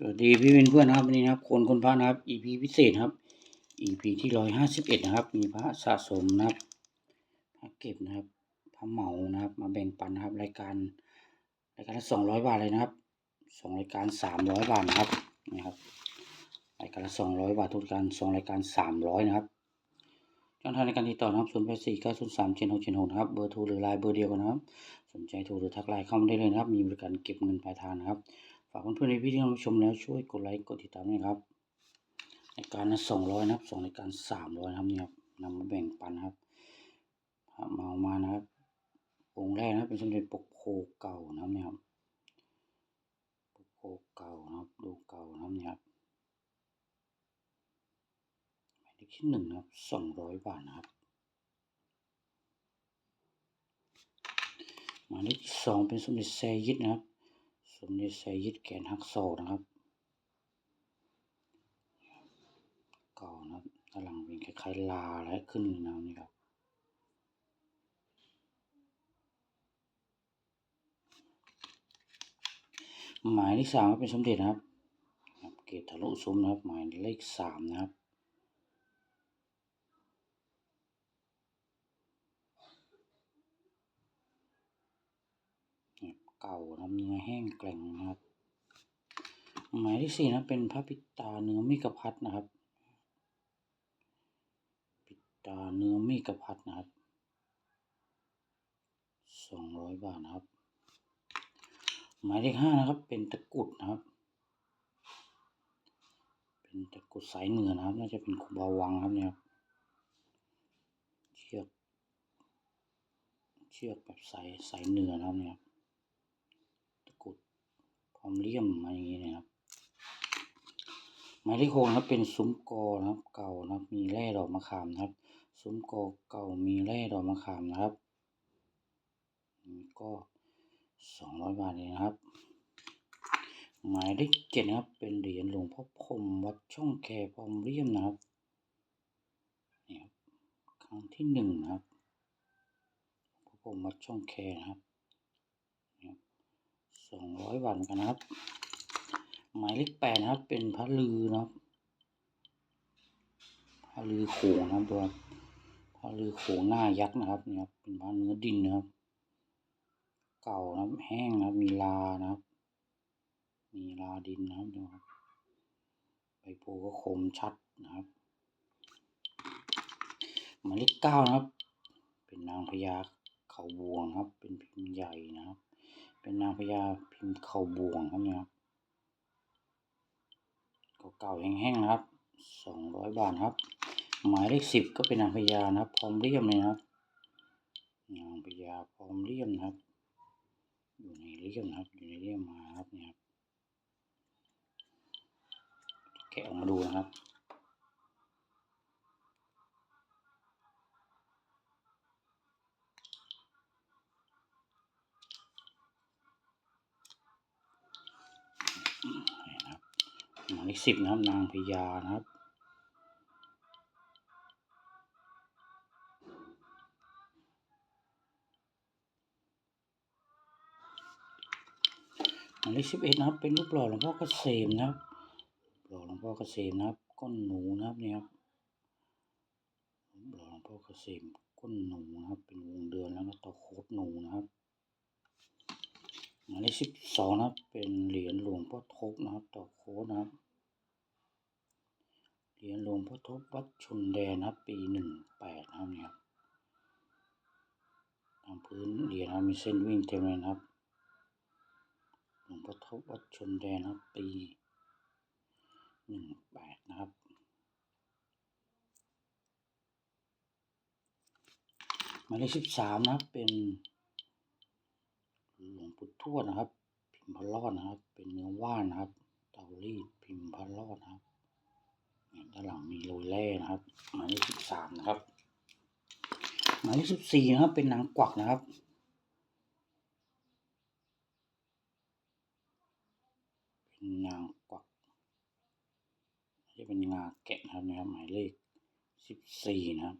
สวัสดีพี่เพื่อนๆนะครับวันนี้นะครับคนคนพระนะครับ EP พิเศษครับ EP ที่ร้อยห้าสิบเอ็ดนะครับ มีพระสะสมนะครับพระเก็บนะครับพระเหมานะครับ มาแบ่งปันนะครับ รายการรายการละสองร้อยบาทเลยนะครับสองรายการสามร้อยบาทนะครับนี่ครับรายการละสองร้อยบาททุกการสองรายการสามร้อยนะครับช่องทางในการติดต่อนะครับศูนย์แปดสี่เก้าศูนย์สามเจ็ดหกเจ็ดหกนะครับ เบอร์โทรหรือไลน์เบอร์เดียวกันนะครับ สนใจโทรหรือทักไลน์เข้ามาได้เลยนะครับ มีบริการเก็บเงินปลายทางนะครับ ฝากเพื่อนๆในพี่ที่เข้ามาชมแล้วช่วยกดไลค์กดติดตามด้วยนะครับรายการละสองร้อยนะครับสองรายการสามร้อยนะครับเนี่ยครับนำมาแบ่งปันนะครับพระเมามานะครับองค์แรกนะเป็นสมเด็จปกโพเก่านะครับเนี่ยครับปกโพเก่านะครับดูเก่านะครับเนี่ยครับหมายเลขที่หนึ่งนะครับสองร้อยบาทนะครับหมายเลขที่สองเป็นสมเด็จแซยิดนะครับ สมเด็จไซยิดแกนฮักโซนะครับก่านนะครับด้านหลังเป็นคล้ายๆลาและขึ้นน้ำนี่ครับหมายเลขสามเป็นสมเด็จนะครับครับเกตทะลุซุ้มนะครับ หมายเลขสามนะครับ เก่านะครับเนื้อแห้งแกร่งนะครับหมายที่สี่นะเป็นพระปิตาเนื้อมิกพัดนะครับ ปิตาเนื้อมิกพัดนะครับสองร้อยบาทนะครับ หมายเลขห้านะครับ เป็นตะกุดนะครับ เป็นตะกุดสายเหนือนะครับ น่าจะเป็นคูบาวังครับเนี่ยครับเชือกเชือกแบบสายสายเหนือนะครับเนี่ยครับ พร้อมเลี่ยมมาอย่างนี้นะครับหมายเลขหกนะครับเป็นซุ้มกอนะครับ เก่านะครับ มีแร่ดอกมะขามนะครับ ซุ้มกอเก่ามีแร่ดอกมะขามนะครับนี่ก็สองร้อยบาทเลยนะครับ หมายเลขเจ็ดนะครับ เป็นเหรียญหลวงพ่อพรมวัดช่องแคพร้อมเลี่ยมนะครับนี่ครับครั้งที่หนึ่งนะครับหลวงพ่อพรมวัดช่องแคนะครับ สองร้อยบาทเหมือนกันนะครับ หมายเลขแปดนะครับ เป็นพระลือนะครับพระลือโขงนะครับตัวพระลือโขงหน้ายักษ์นะครับเนี่ยครับเป็นพระเนื้อดินนะครับ เก่านะครับแห้งนะครับมีลานะครับ มีลาดินนะครับดูครับใบโพก็คมชัดนะครับหมายเลขเก้านะครับ เป็นนางพญาเขาบวงนะครับ เป็นพิมพ์ใหญ่นะครับ เป็นนางพญาพิมพ์เข่าบวงครับเนี่ยครับเก่าๆแห้งๆนะครับสองร้อยบาทครับ หมายเลขสิบก็เป็นนางพญานะครับ พร้อมเลี่ยมเลยนะครับนางพญาพร้อมเลี่ยมนะครับ อยู่ในเลี่ยมนะครับ อยู่ในเลี่ยมมาครับเนี่ยครับแกะออกมาดูนะครับ นี่นะครับหมายเลข สิบนะครับนางพญานะครับ หมายเลขสิบเอ็ดนะครับ เป็นรูปหล่อหลวงพ่อเกษมนะครับหล่อหลวงพ่อเกษมนะครับ ก้นหนูนะครับเนี่ยครับหล่อหลวงพ่อเกษมก้นหนูนะครับ เป็นวงเดือนแล้วก็ตะโคดหนูนะครับหมายเลขสิบสองนะครับ เป็นเหรียญหลวงพ่อทบนะครับ ต่อโค้ดนะครับ เหรียญหลวงพ่อทบวัดชุนแดนนะปีหนึ่งแปดนะครับเนี่ยครับตามพื้นเหรียญนะมีเส้นวิ่งเต็มเลยนะครับหลวงพ่อทบวัดชนแดนนะปีหนึ่งแปดนะครับหมายเลขสิบสามนะครับเป็นหลวงปู่ทวดนะครับ พิมพ์พระรอดนะครับ เป็นเนื้อว่านนะครับเตารีดพิมพ์พระรอดนะครับ ด้านหลังมีโรยแร่นะครับ หมายเลขสิบสามนะครับ หมายเลขสิบสี่นะครับ เป็นนังกวักนะครับเป็นนางกวักจะเป็นงาแกะนะครับนะครับ หมายเลขสิบสี่นะครับ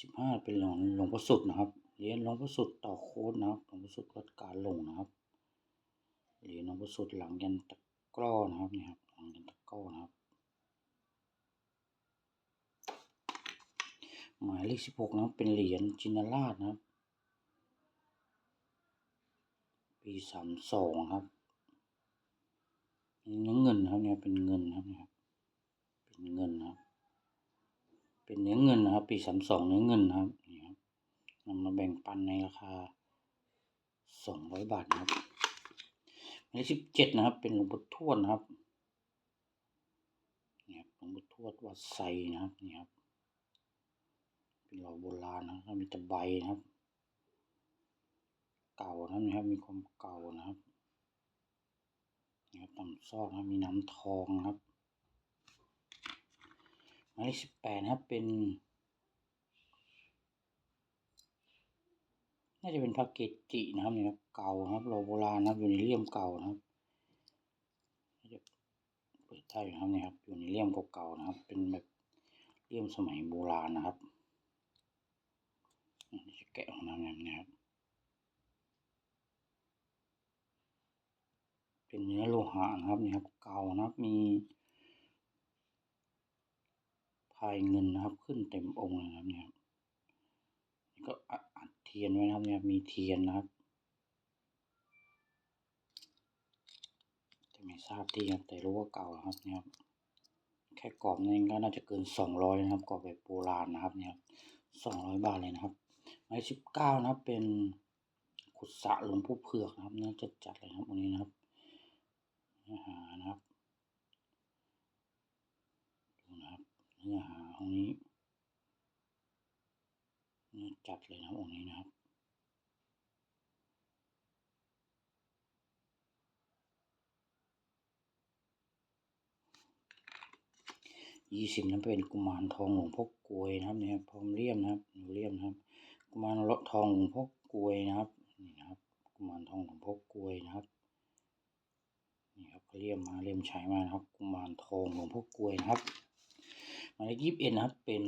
สิบห้าเป็นหลวงหลวงพ่อสุดนะครับเหรียญหลวงพ่อสุดต่อโค้ดนะครับหลวงพ่อสุดวัดการหลงนะครับเหรียญหลวงปู่สุดหลังยันตะกร้อนะครับเนี่ยครับ ก้นะครับ หมายเลขสิบหกนะครับ เป็นเหรียญจินาราชนะครับ ปีสามสองครับเนื้อเงินครับเนี่ยเป็นเงินครับเนี่ยเป็นเงินนะครับ เป็นเนื้อเงินนะครับ ปีสามสองเนื้อเงินนะครับนี่ครับนำมาแบ่งปันในราคาสองร้อยบาทนะครับหมายเลขสิบเจ็ดนะครับ เป็นหลวงปู่ทวดนะครับ เนี่ยหลวงทวดวัดไซนะครับนี่ครับ เป็นหล่อโบราณนะครับมีตะไบนะครับ เก่านะครับมีความเก่านะครับนี่ครับต่ำซอกนะมีน้ำทองนะครับหมายเลขสิบแปดนะครับเป็นน่าจะเป็นพระเกจินะครับนี่ครับเก่านะครับโลโบราณนะครับอยู่ในเลี่ยมเก่านะครับ เปิดได้อยู่นะครับเนี่ยครับอยู่ในเลี่ยมเก่าๆนะครับ เป็นแบบเลี่ยมสมัยโบราณนะครับนี่จะแกะออกมาแบบนี้ครับเป็นเนื้อโลหะนะครับนี่ครับ เก่านะครับมีพายเงินนะครับ ขึ้นเต็มองค์นะครับเนี่ยครับนี่ก็อัดเทียนไว้นะครับเนี่ยมีเทียนนะครับ ทราบที่ครับแต่รู้ว่าเก่านะครับเนี่ยครับแค่กรอบนี่ก็น่าจะเกินสองร้อยนะครับกรอบแบบโบราณนะครับเนี่ยสองร้อยบาทเลยนะครับไม้สิบเก้านะครับเป็นขุดสะหลวงปู่เผือกนะครับนื้อจัดจัดเลยครับวันนี้นะครับเนื้อหานะครับดูนะครับเนื้อหาตรงนี้เนื้อจัดเลยนะครับองนี้นะครับ ยี่สิบนั้นเป็นกุมารทองหลวงพ่อกลวยนะครับเนี่ยครับพร้อมเลี่ยมนะครับหนูเลี่ยมนะครับ กุมารทองหลวงพ่อกลวยนะครับนี่นะครับกุมารทองหลวงพ่อกลวยนะครับนี่ครับเลี่ยมมาเลี่ยมใช้มานะครับ กุมารทองหลวงพ่อกลวยนะครับหมายเลขยี่สิบเอ็ดนะครับ เป็น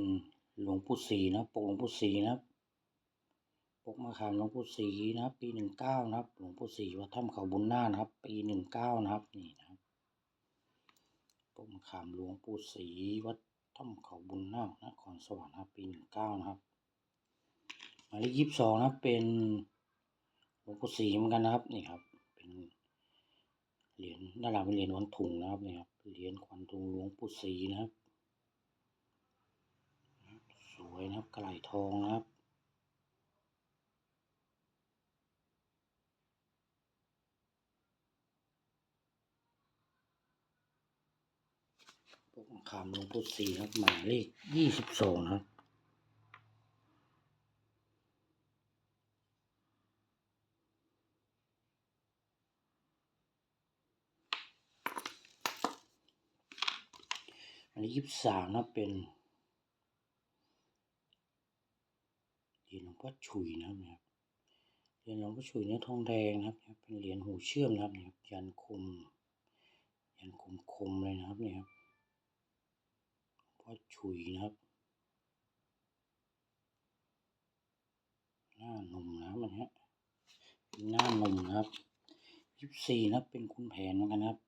หลวงปู่ศรีนะปกหลวงปู่ศรีนะครับปกมะขามหลวงปู่ศรีนะครับ ปีหนึ่งเก้านะครับ หลวงปู่ศรีวัดถ้ำเขาบุญนานะครับ ปีหนึ่งเก้านะครับนี่นะครับ ปกมขามหลวงปู่ศรีวัดถ้ำเขาบุญนาคนครสวรรค์นะปีหนึ่งเก้านะครับหมายเลขยี่สิบสองนะเป็นหลวงปู่ศรีเหมือนกันนะครับนี่ครับ เป็นเหรียญด้านหลังเป็นเหรียญวันถุงนะครับนี่ครับเหรียญควันถุงหลวงปู่ศรีนะครับ สวยนะครับกระไหลทองนะครับ ปกมะขามหลวงปู่ศรีครับหมายเลขยี่สิบสองนะครับอันนี้ยี่สิบสามนะเป็นเหรียญหลวงพ่อฉุยนะครับเหรียญหลวงพ่อฉุยเนื้อทองแดงนะครับ เป็นเหรียญหูเชื่อมนะครับยันคมยันคมคมเลยนะครับเนี่ยครับ ว่าฉุยนะครับ หน้านมนะครันเนี้ยเป็นหน้านมนะครับยี่สิบสี่นะเป็นคุณแผนเหมือนกันครับ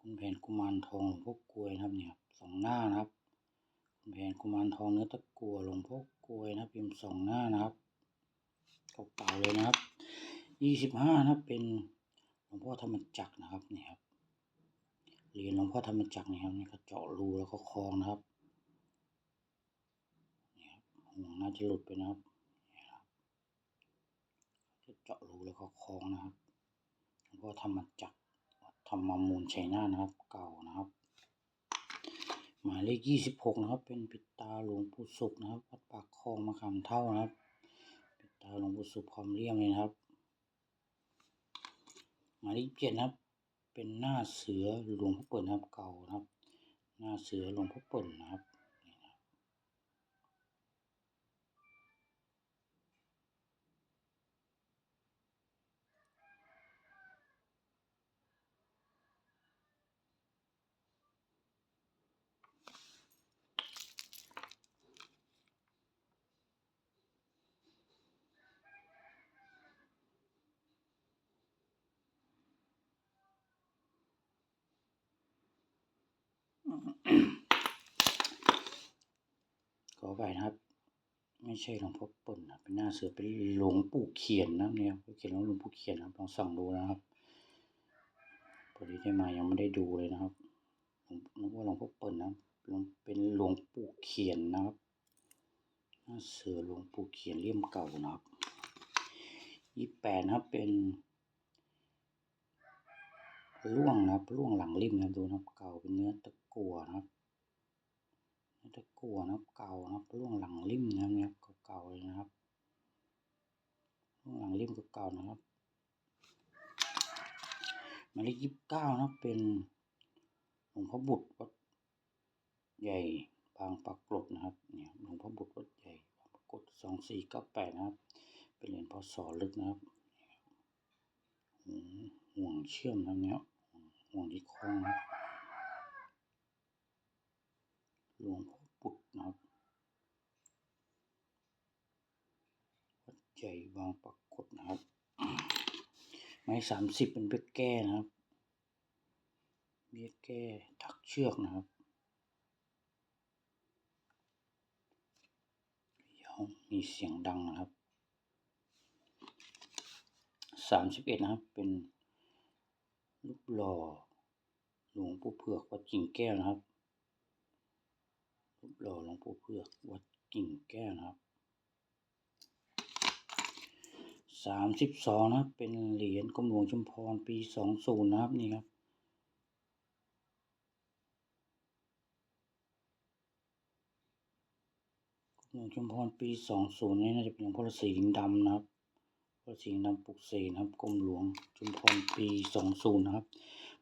คุณแผนกุมารทองหลวงพ่อกลวยนะครับเนี่ยครับสองหน้านะครับ คุณแผนกุมารทองเนื้อตะกัวหลวงพ่อกลวยนะพิมพ์สองหน้านะครับเก่าๆเลยนะครับยี่สิบห้านะเป็นหลวงพ่อธรรมจักรนะครับเนี่ยครับ เหรียญหลวงพ่อธรรมจักรนี่ยครับนี่ก็เจาะรูแล้วก็คลองนะครับนี่ครับห่วงน่าจะหลุดไปนะครับนี่ครับจะเจาะรูแล้วก็คลองนะครับหลวงพ่อธรรมจักรธรรมมูลชัยนานะครับ เก่านะครับ หมายเลขยี่สิบหกนะครับ เป็นปิดตาหลวงปู่ศุกร์นะครับวัดปากคลองมะขามเท่านะครับ ปิดตาหลวงปู่ศุกร์ความเลี่ยมเลยนะครับ หมายเลขเจ็ดนะครับ เป็นหน้าเสือหลวงพ่อเปิ่นนะครับเก่านะครับ หน้าเสือหลวงพ่อเปิ่นนะครับนี่นะครับ ห อไปนะครับ ไม่ใช่หลวงพ่อปิ่นนะเป็นหน้าเสือเป็นหลวงปู่เขียนนะเนี่ยเขียนว่าหลวงปู่เขียนนะครับลองส่องดูนะครับพอดีได้มายังไม่ได้ดูเลยนะครับผมนึกว่าหลวงพ่อเปิ่นนะเป็นหลวงปู่เขียนนะครับหน้าเสือหลวงปู่เขียนเลี่ยมเก่านะครับยี่แปดนะครับเป็นล่วงนะครับล่วงหลังริมนะดูนะครับ เก่าเป็นเนื้อตะกั่วนะครับ ตะกั่วนะครับ เก่านะครับร่วงหลังริมนะครับเนี่ยเก่าๆเลยนะครับร่วงหลังริมเก่าๆนะครับหมายเลขยี่สิบเก้านะเป็นหลวงพ่อบุตรวัดใหญ่บางปรากฏนะครับเนี่ยหลวงพ่อบุตรวัดใหญ่บางปรากฏสองสี่เก้าแปดนะครับ เป็นเหรียญพศลึกนะครับห่วงเชื่อมนะเนี่ยห่วงที่คล้องนะหลวงพ่อ นะครับวัดใหญ่บางปรากฏนะครับ ไม้สามสิบเป็นเบ็ดแก้นะครับ เบ็ดแก้ถักเชือกนะครับเดี๋ยวมีเสียงดังนะครับสามสิบเอ็ดนะครับ เป็นรูปหล่อหลวงปู่เผือกวัดกิ่งแก้วนะครับ รูปหล่อหลวงปู่เผือกวัดกิ่งแก้วนะครับสามสิบสองนะครับ เป็นเหรียญกรมหลวงชุมพรปีสองศูนย์นะครับนี่ครับกรมหลวงชุมพรปีสองศูนย์นี่น่าจะเป็นหลวงพ่อฤาษีลิงดำนะครับพ่อฤาษีลิงดำปลุกเสนะครับกรมหลวงชุมพรปีสองศูนย์นะครับ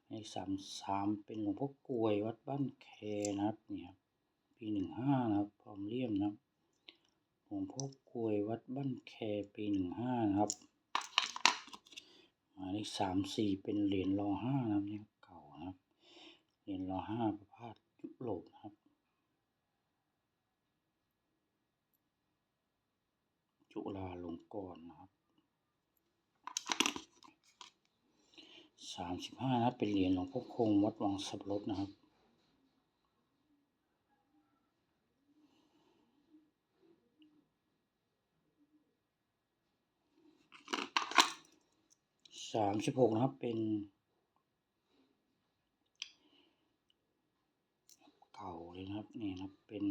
ในสามสามเป็นหลวงพ่อกลวยวัดบ้านแคนะครับเนี่ยครับ ปีหนึ่งห้านะครับ พร้อมเลี่ยมนะครับหลวงพ่อกลวยวัดบ้านแคปีหนึ่งห้านะครับ หมายเลขสามสี่เป็นเหรียญรอห้านะครับนี่เก่านะครับ เหรียญรอห้าประพาสยุโรปนะครับจุฬาลงกรณ์นะครับสามสิบห้านะเป็นเหรียญหลวงพ่อคงวัดวังสับรถนะครับ สามสิบหกนะครับเป็น เก่าเลยนะครับนี่นะครับเป็น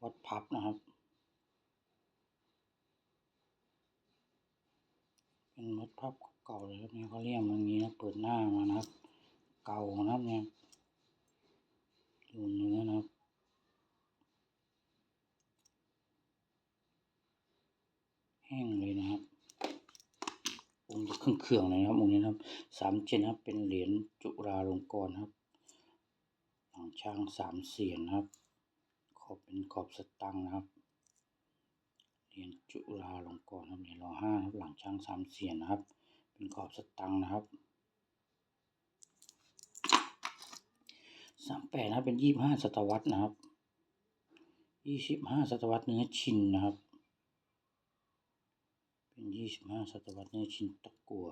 วัดพับนะครับ เป็นวัดพับเก่าเลยครับนี่เขาเรียกมันนี้นะเปิดหน้ามานะครับ เก่านะครับเนี่ยดูเนื้อนะครับแห้งเลยนะครับ องค์เครื่องเครื่องนะครับองค์นี้นะครับสามเจนะครับเป็นเหรียญจุฬาลงกรณ์ครับหลังช้างสามเสียนนะครับ ขอบเป็นขอบสตังนะครับเหรียญจุฬาลงกรณ์ครับเหรียญรอห้าครับหลังช้างสามเสียนนะครับ เป็นขอบสตังนะครับสามแปดนะเป็นยี่บห้าศตวรรษนะครับยี่สิบห้าศตวรรษเนื้อชินนะครับ เป็นยี่สิบห้าศตวรรษนื้อชินตะกัว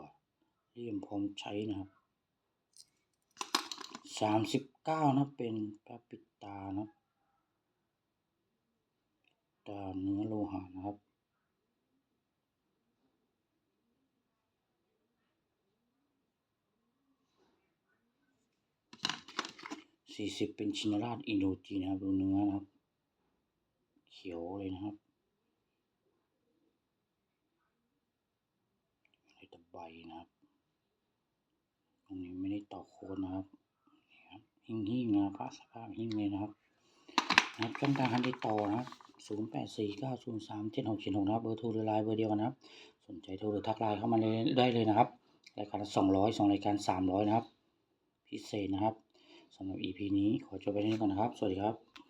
เลี่ยมพร้อมใช้นะครับสามสิบเก้านะเป็นพระปิดตานะตาเนื้อโลหะนะครับสี่สิบเป็นชินราชอินโดจีนนะครับดูเนื้อนะครับ เขียวเลยนะครับในตะไบ นะครับ ตรงนี้ไม่ได้ต่อโคนนะครับนี่ครับหิ้งหิ้งนะพระสภาพหิ้งเลยนะครับนะครับช่องทางการติดต่อนะครับศูนย์แปดสี่เก้าศูนย์สามเจ็ดหกเจ็ดหกนะครับเบอร์โทรหรือไลน์เบอร์เดียวกันนะครับ สนใจโทรหรือทักไลน์เข้ามาเลยได้เลยนะครับรายการสองร้อยสองรายการสามร้อยนะครับ พิเศษนะครับสำหรับ EP นี้ขอจบไปที่นี้ก่อนนะครับ สวัสดีครับ